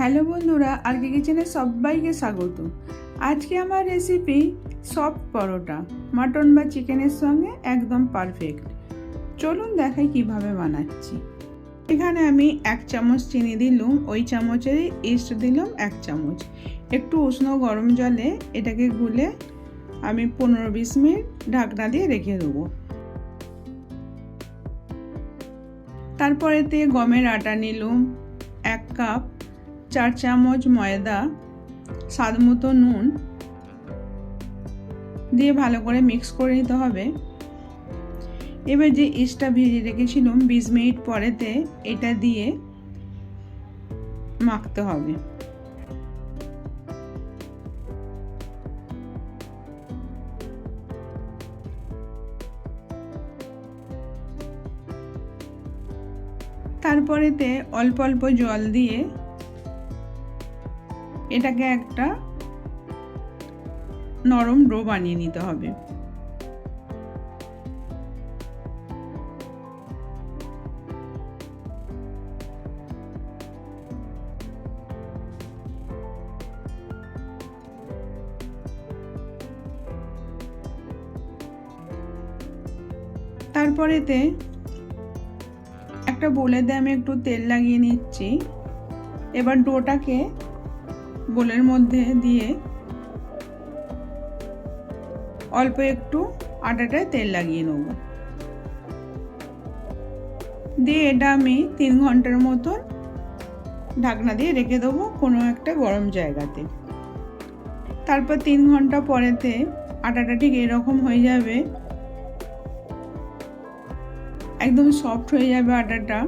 Hello বন্ধুরা আজকে কিচেনে সবাইকে স্বাগত। আজকে আমার রেসিপি সফট পরোটা মাটন বা চিকেনের সঙ্গে একদম পারফেক্ট চলুন দেখাই কীভাবে বানাচ্ছি। এখানে আমি এক চামচ চিনি দিলুম, ওই চামচের ইস্ট দিলাম এক চামচ। একটু উষ্ণ গরম জলে এটাকে গুলে আমি পনেরো বিশ মিনিট ঢাকনা দিয়ে রেখে দেবো। তারপরেতে গমের আটা নিলুম, এক কাপ চার চামচ ময়দা, স্বাদ মতো নুন দিয়ে ভালো করে মিক্স করে নিতে হবে। এবার যে ইস্টটা ভিজিয়ে রেখেছিলাম বিশ মিনিট পরেতে এটা দিয়ে মাখতে হবে। তারপরেতে অল্প অল্প জল দিয়ে এটাকে একটা নরম ডো বানিয়ে নিতে হবে। তারপরেতে একটা বোলেতে আমি একটু তেল লাগিয়ে নিচ্ছি। এবার ডোটাকে বোলের মধ্যে দিয়ে অল্প একটু আটাটায় তেল লাগিয়ে নেব। দিয়ে এটা আমি তিন ঘণ্টার মতন ঢাকনা দিয়ে রেখে দেবো কোনো একটা গরম জায়গাতে। তারপর তিন ঘণ্টা পরেতে আটাটা ঠিক এরকম হয়ে যাবে, একদম সফট হয়ে যাবে আটাটা।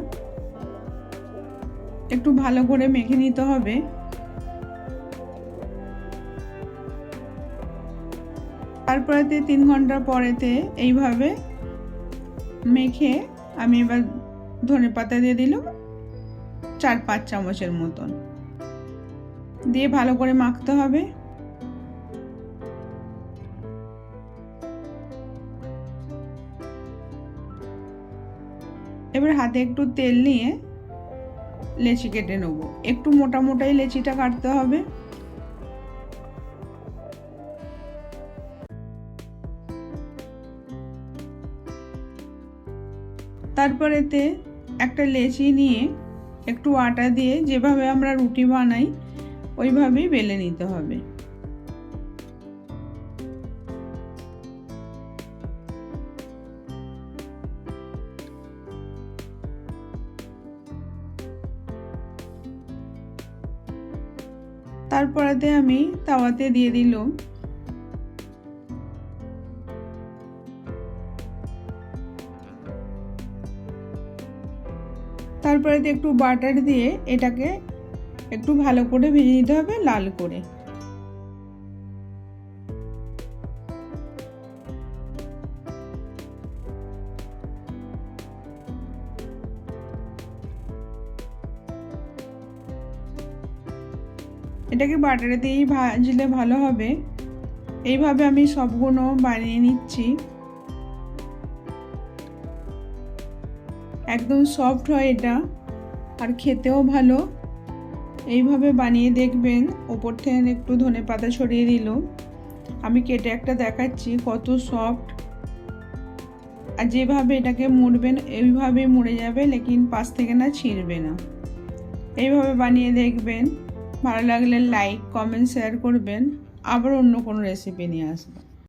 একটু ভালো করে মেখে নিতে হবে। তারপরেতে তিন ঘণ্টা পরেতে এইভাবে মেখে আমি এবার ধনে পাতা দিয়ে দিলাম চার পাঁচ চামচের মতন। দিয়ে ভালো করে মাখতে হবে। এবার হাতে একটু তেল নিয়ে লেচি কেটে নেব। একটু মোটা মোটাই লেচিটা কাটতে হবে। তারপরেতে একটা লেচি নিয়ে একটু আটা দিয়ে যেভাবে আমরা রুটি বানাই, ওইভাবেই বেলে নিতে হবে। তারপরেতে আমি তাওয়াতে দিয়ে দিলাম তারপরে একটু বাটার দিয়ে এটাকে একটু ভালো করে ভেজে নিতে হবে, লাল করে। এটাকে বাটারে দিয়েই ভাজলে ভালো হবে। এইভাবে আমি সবগুলো বানিয়ে নিচ্ছি। একদম সফট হয় এটা, আর খেতেও ভালো। এইভাবে বানিয়ে দেখবেন, ওপর থেকে একটু ধনে পাতা ছড়িয়ে দিল। আমি কেটে একটা দেখাচ্ছি কত সফট আর যেভাবে এটাকে মুড়বেন এইভাবে মুড়ে যাবে, লেকিন পাশ থেকে না ছিঁড়বে না। এইভাবে বানিয়ে দেখবেন। ভালো লাগলে লাইক কমেন্ট শেয়ার করবেন। আবার অন্য কোনো রেসিপি নিয়ে আসবেন